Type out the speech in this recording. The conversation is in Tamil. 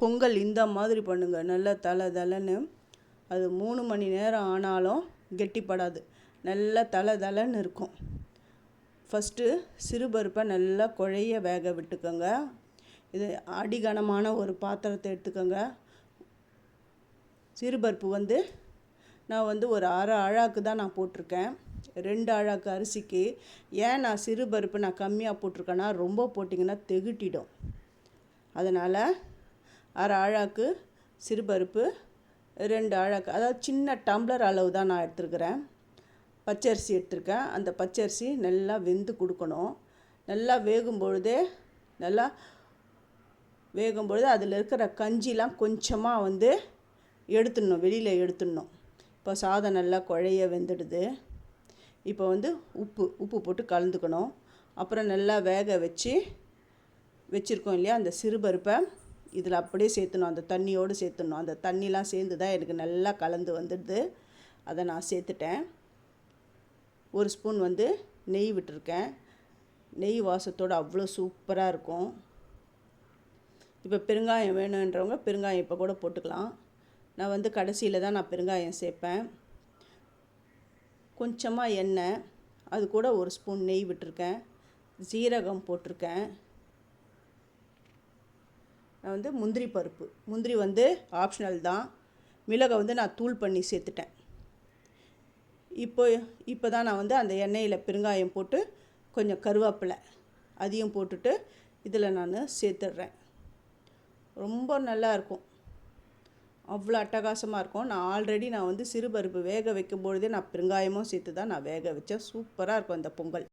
பொங்கல் இந்த மாதிரி பண்ணுங்கள் நல்லா தலை தலைன்னு. அது மூணு மணி நேரம் ஆனாலும் கெட்டிப்படாது. நல்லா தலை தலைன்னு இருக்கும். ஃபஸ்ட்டு சிறுபருப்பை நல்லா குழைய வேக விட்டுக்கோங்க. இது அடிகனமான ஒரு பாத்திரத்தை எடுத்துக்கோங்க. சிறுபருப்பு வந்து நான் வந்து ஒரு அரை அழாக்கு தான் நான் போட்டிருக்கேன். ரெண்டு அழாக்கு அரிசிக்கு. ஏன் நான் சிறுபருப்பு நான் கம்மியாக போட்டிருக்கேன்னா ரொம்ப போட்டிங்கன்னா தெகுட்டிடும். அதனால் அரை அழாக்கு சிறுபருப்பு ரெண்டு அழாக்கு அதாவது சின்ன டம்ளர் அளவு தான் நான் எடுத்துருக்கிறேன். பச்சரிசி எடுத்திருக்கேன். அந்த பச்சரிசி நல்லா வெந்து கொடுக்கணும். நல்லா வேகும் பொழுதே நல்லா வேகும் பொழுது அதில் இருக்கிற கஞ்சிலாம் கொஞ்சமாக வந்து எடுத்துடணும். வெளியில் எடுத்துடணும். இப்போ சாதம் நல்லா குழைய வெந்துடுது. இப்போ வந்து உப்பு உப்பு போட்டு கலந்துக்கணும். அப்புறம் நல்லா வேக வச்சு வச்சுருக்கோம் இல்லையா அந்த சிறுபருப்பை இதில் அப்படியே சேர்த்துணும். அந்த தண்ணியோடு சேர்த்துணும். அந்த தண்ணிலாம் சேர்ந்து தான் எனக்கு நல்லா கலந்து வந்துடுது. அதை நான் சேர்த்துட்டேன். ஒரு ஸ்பூன் வந்து நெய் விட்டுருக்கேன். நெய் வாசத்தோடு அவ்வளோ சூப்பராக இருக்கும். இப்போ பெருங்காயம் வேணுன்றவங்க பெருங்காயம் இப்போ கூட போட்டுக்கலாம். நான் வந்து கடைசியில் தான் நான் பெருங்காயம் சேர்ப்பேன். கொஞ்சமாக எண்ணெய் அது கூட ஒரு ஸ்பூன் நெய் விட்டுருக்கேன். ஜீரகம் போட்டிருக்கேன். வந்து முந்திரி பருப்பு. முந்திரி வந்து ஆப்ஷனல் தான். மிளகை வந்து நான் தூள் பண்ணி சேர்த்துட்டேன். இப்போ இப்போ தான் நான் வந்து அந்த எண்ணெயில் பெருங்காயம் போட்டு கொஞ்சம் கருவேப்பிலை அதையும் போட்டுட்டு இதில் நான் சேர்த்துட்றேன். ரொம்ப நல்லா இருக்கும். அவ்வளோ அட்டகாசமாக இருக்கும். நான் ஆல்ரெடி நான் வந்து சிறுபருப்பு வேக வைக்கும் பொழுதே நான் பெருங்காயமும் சேர்த்து தான் நான் வேக வச்சேன். சூப்பராக இருக்கும் அந்த பொங்கல்.